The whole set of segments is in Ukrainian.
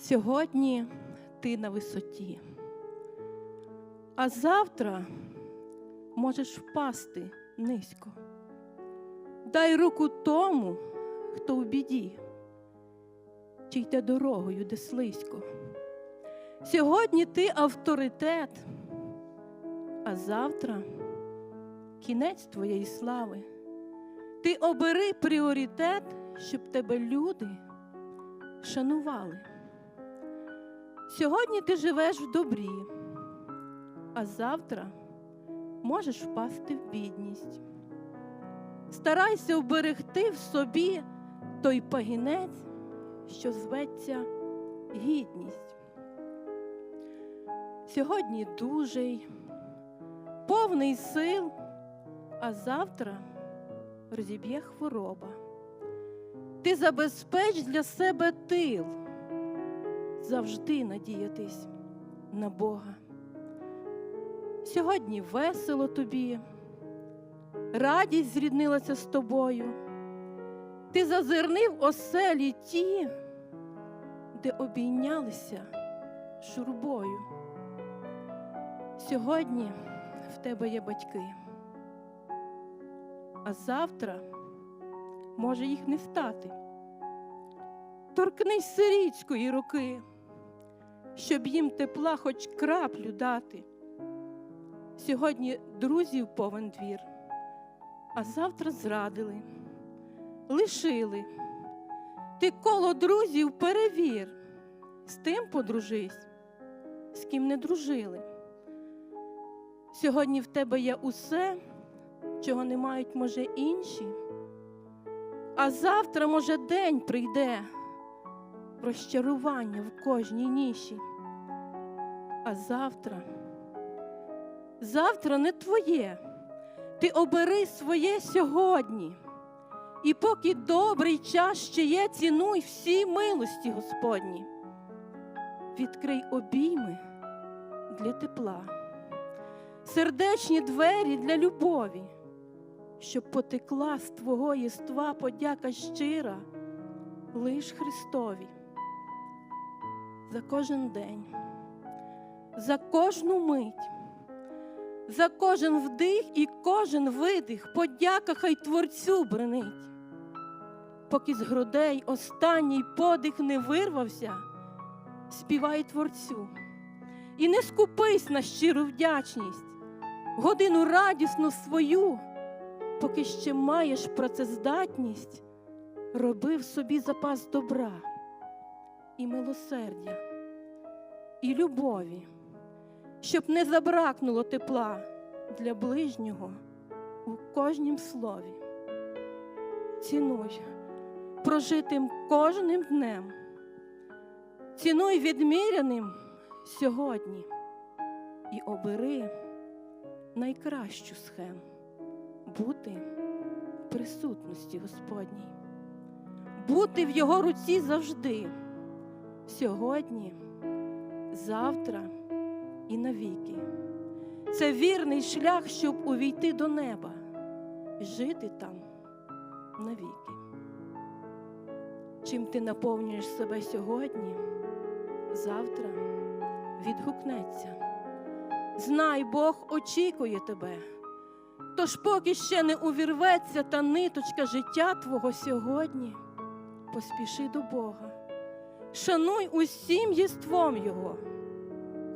Сьогодні ти на висоті, а завтра можеш впасти низько. Дай руку тому, хто в біді, чи йде дорогою, де слизько. Сьогодні ти авторитет, а завтра кінець твоєї слави. Ти обери пріоритет, щоб тебе люди шанували. Сьогодні ти живеш в добрі, а завтра можеш впасти в бідність. Старайся вберегти в собі той пагінець, що зветься гідність. Сьогодні дужий, повний сил, а завтра розіб'є хвороба. Ти забезпеч для себе тил, завжди надіятись на Бога. Сьогодні весело тобі, радість зріднилася з тобою. Ти зазирни в оселі ті, де обійнялися журбою. Сьогодні в тебе є батьки, а завтра може їх не стати. Торкнись сирічкої руки, щоб їм тепла хоч краплю дати. Сьогодні друзів повен двір, а завтра зрадили, лишили. Ти коло друзів перевір, з тим подружись, з ким не дружили. Сьогодні в тебе є усе, чого не мають, може, інші. А завтра, може, день прийде розчарування в кожній ніші. А завтра, завтра не твоє. Ти обери своє сьогодні. І поки добрий час ще є, цінуй всі милості Господні. Відкрий обійми для тепла, сердечні двері для любові щоб потекла з твого єства подяка щира лиш Христові. За кожен день, за кожну мить, за кожен вдих і кожен видих подяка хай Творцю бренить. Поки з грудей останній подих не вирвався, співай Творцю. І не скупись на щиру вдячність, годину радісну свою поки ще маєш працездатність, роби в собі запас добра і милосердя, і любові, щоб не забракнуло тепла для ближнього у кожнім слові. Цінуй прожитим кожним днем, цінуй відміряним сьогодні і обери найкращу схему бути в присутності Господній, бути в Його руці завжди, сьогодні, завтра і навіки. Це вірний шлях, щоб увійти до неба, і жити там навіки. Чим ти наповнюєш себе сьогодні, завтра відгукнеться. Знай, Бог очікує тебе. Тож, поки ще не увірветься та ниточка життя Твого сьогодні, поспіши до Бога, шануй усім єством Його.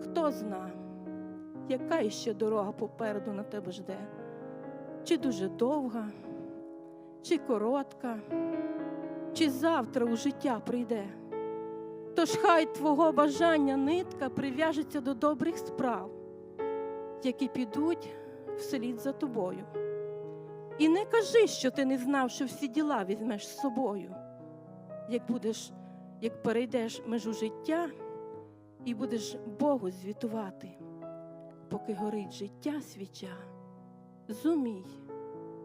Хто зна, яка іще дорога попереду на тебе жде, чи дуже довга, чи коротка, чи завтра у життя прийде. Тож хай Твого бажання нитка прив'яжеться до добрих справ, які підуть вслід за тобою. І не кажи, що ти не знав, що всі діла візьмеш з собою. Як будеш, як перейдеш межу життя і будеш Богу звітувати, поки горить життя свіча, зумій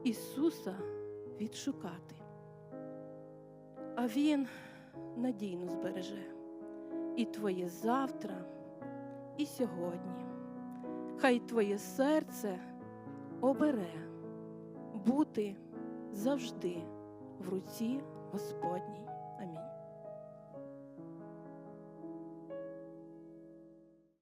Ісуса відшукати. А Він надійно збереже і твоє завтра, і сьогодні. Хай твоє серце обере бути завжди в руці Господній.